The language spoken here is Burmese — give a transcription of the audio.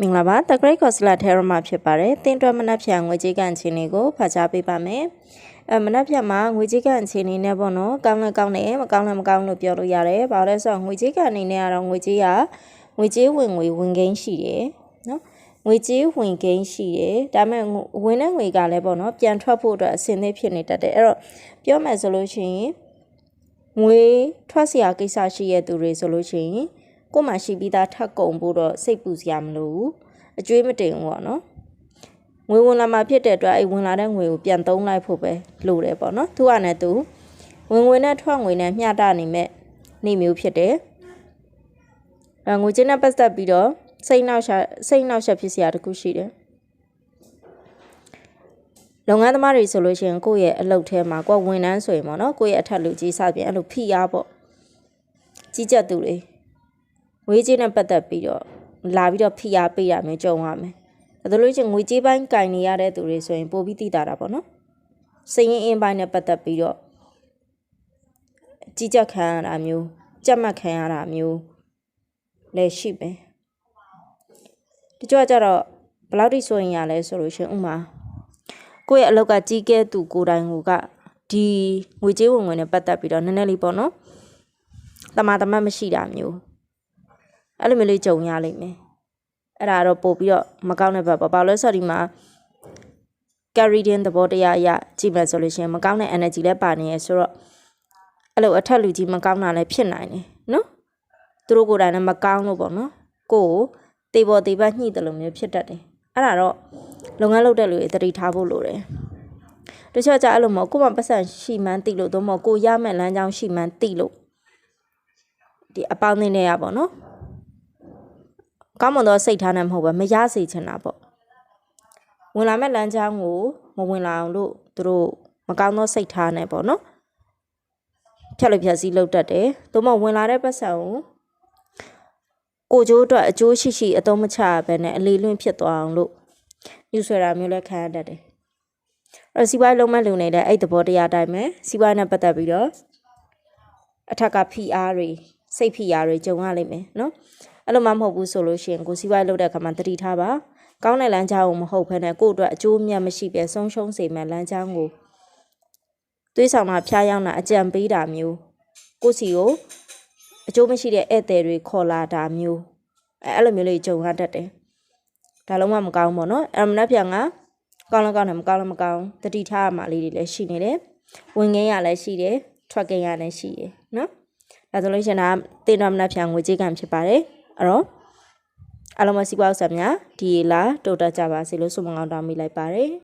မင်္ဂလာပါ The Great Consular Theorem မှာဖြစ်ပါတယ်။တင်တွယ်မနှက်ဖြန်ငွေကြေးကန်အခြေအနေကိုဖတ်ကြားပေးပါမယ်။အမနှက်ဖြန်မှာငွေကြေးကန်အခြေအနေနဲ့ပေါ့နော်။ကောင်းလည်းကောင်းတယ်မကောင်းလည်းမကောင်းလို့ပြောလို့ရတယ်။ဘာလို့လဲဆိုတော့ငွေကြေးကန်အနေနဲ့ကတော့ငွေကြေးကငွေကြေးဝင်ငွေဝင်ကိန်းရှိတယ်နော်။ငွေကြေးဝင်ကိန်းရှိတယ်။ဒါပေမဲ့ဝင်တဲ့ငွေကလည်းပေါ့နော်ပြန်ထွက်ဖို့အတွက်အဆင်သင့်ဖြစ်နေတတ်တယ်။အဲ့တော့ပြောမယ်ဆိုလို့ရှိရင်ငွေထွက်စရာကိစ္စရှိရတဲ့သူတွေဆိုလို့ရှိရင် ကိုယ်မှရှိပြီးသားထပ်ကုန်ဖို့တော့စိတ်ပူစရာမလိုဘူးအကျွေးမတင်ဘူးပေါ့နော်ငွေဝင်လာမှဖြစ်တဲ့အတွက်အဲ့ဝင်လာတဲ့ငွေကိုပြန်သုံးလိုက်ဖို့ပဲလိုတယ်ပေါ့နော်သူကလည်းသူဝင်ငွေနဲ့ထွက်ငွေနဲ့မျှတနေမဲ့နေမျိုးဖြစ်တယ်အဲငွေချင်းနဲ့ပတ်သက်ပြီးတော့စိတ်နောက်ရှာစိတ်နောက်ရှက်ဖြစ်စရာတခုရှိတယ်လုပ်ငန်းသမားတွေဆိုလို့ရှိရင်ကိုယ့်ရဲ့အလုပ်ထဲမှာကိုယ်ဝန်ထမ်းဆိုရင်ပေါ့နော်ကိုယ့်ရဲ့အထက်လူကြီးစပြင်အဲ့လိုဖိအားပေါ့ကြီးကြပ်သူတွေ ငွေကြေးနဲ့ပတ်သက်ပြီးတော့လာပြီးတော့ဖိအားပေးရမယ်ကြုံရမယ်ဒါလို့ချင်းငွေကြေးပိုင်းကင်နေရတဲ့သူတွေဆိုရင်ပိုပြီးသိတာတာပေါ့နော်စိတ်ရင်းအင်းပိုင်းနဲ့ပတ်သက်ပြီးတော့ကြီးကြပ်ခံရတာမျိုးကြက်မှတ်ခံရတာမျိုးလည်းရှိပဲတချို့ကကြတော့ဘယ်လောက်ထိဆိုရင်ရလဲဆိုလို့ရှိရင်ဥမာကိုယ့်ရဲ့အလောက်ကကြီးကဲသူကိုယ်တိုင်ကဒီငွေကြေးဝင်ဝင်နဲ့ပတ်သက်ပြီးတော့နည်းနည်းလေးပေါ့နော်တမာတမတ်မရှိတာမျိုး အဲ့လိုမျိုးလေးကြုံရလိမ့်မယ်အဲ့ဒါတော့ပို့ပြီးတော့မကောင်းတဲ့ဘက်ပေါ့ဘာလို့လဲဆိုတော့ဒီမှာ carridian သဘောတရားအရကြည့်မယ်ဆိုလို့ရှိရင်မကောင်းတဲ့ energy လည်းပါနေရဆိုတော့အဲ့လိုအထက်လူကြီးမကောင်းတာလည်းဖြစ်နိုင်တယ်နော်သူတို့ကိုယ်တိုင်လည်းမကောင်းလို့ပေါ့နော်ကိုယ်ကိုတေပေါ်တေပတ်ညှိတယ်လို့မျိုးဖြစ်တတ်တယ်အဲ့ဒါတော့လုပ်ငန်းလုပ်တဲ့လူတွေတတိထားဖို့လိုတယ်တချို့ကြအဲ့လိုမဟုတ်ကိုယ်မှပတ်စံရှိမှန်းသိလို့သို့မဟုတ်ကိုရမဲ့လမ်းကြောင်းရှိမှန်းသိလို့ဒီအပေါင်းအသင်းတွေကပေါ့နော် ကောင်းမွန်သောစိတ်ထားနဲ့မဟုတ်ပဲမရစေချင်တာပေါ့ဝင်လာမဲ့လမ်းကြောင်းကိုမဝင်လာအောင်လို့သူတို့မကောင်းသောစိတ်ထားနဲ့ပေါ့နော်ဖြတ်လို့ဖြတ်စည်းလုပ်တတ်တယ်သို့မဟုတ်ဝင်လာတဲ့ပတ်စံကိုကိုကျိုးအတွက်အကျိုးရှိရှိအသုံးမချဘဲနဲ့အလေးလွင့်ဖြစ်သွားအောင်လို့ယူဆွဲတာမျိုးလည်းခံရတတ်တယ်အဲ့တော့စီးပွားရေးလုံးမလုံနေတဲ့အဲ့သဘောတရားတိုင်းပဲစီးပွားရေးနဲ့ပတ်သက်ပြီးတော့အထက်ကဖိအားတွေစိတ်ဖိအားတွေကြုံရလိမ့်မယ်နော် အဲ့လိုမှမဟုတ်ဘူးဆိုလို့ရှိရင်ကိုစီးပွားရေးလုပ်တဲ့အခါမှာတတိထားပါကောင်းတဲ့လမ်းကြောင်းကိုမဟုတ်ဘဲနဲ့ကိုယ့်အတွက်အကျိုးမြတ်မရှိပဲဆုံးရှုံးစေမဲ့လမ်းကြောင်းကိုသွေးဆောင်တာဖျားယောင်းတာအကြံပေးတာမျိုးကိုယ့်စီကိုအကျိုးမရှိတဲ့ဧည့်သည်တွေခေါ်လာတာမျိုးအဲအဲ့လိုမျိုးလေးကြုံရတတ်တယ်ဒါလုံးဝမကောင်းဘူးပေါ့နော်အဲ့မနှက်ပြန်ကကောင်းလည်းကောင်းတယ်မကောင်းလည်းမကောင်းတတိထားရမှလေးတွေလည်းရှိနေတယ်ဝင်ငင်းရလည်းရှိတယ်ထွက်ကိန်းရလည်းရှိတယ်နော်ဒါဆိုလို့ရှိရင်ဒါတင်တော်မနှက်ပြန်ငွေကြေးကံဖြစ်ပါတယ် အဲ့တော့အားလုံးမစီပွားဥစ္စာများဒီလာတိုးတက်ကြပါစေလို့ဆုမကောင်းတောင်းမိလိုက်ပါတယ်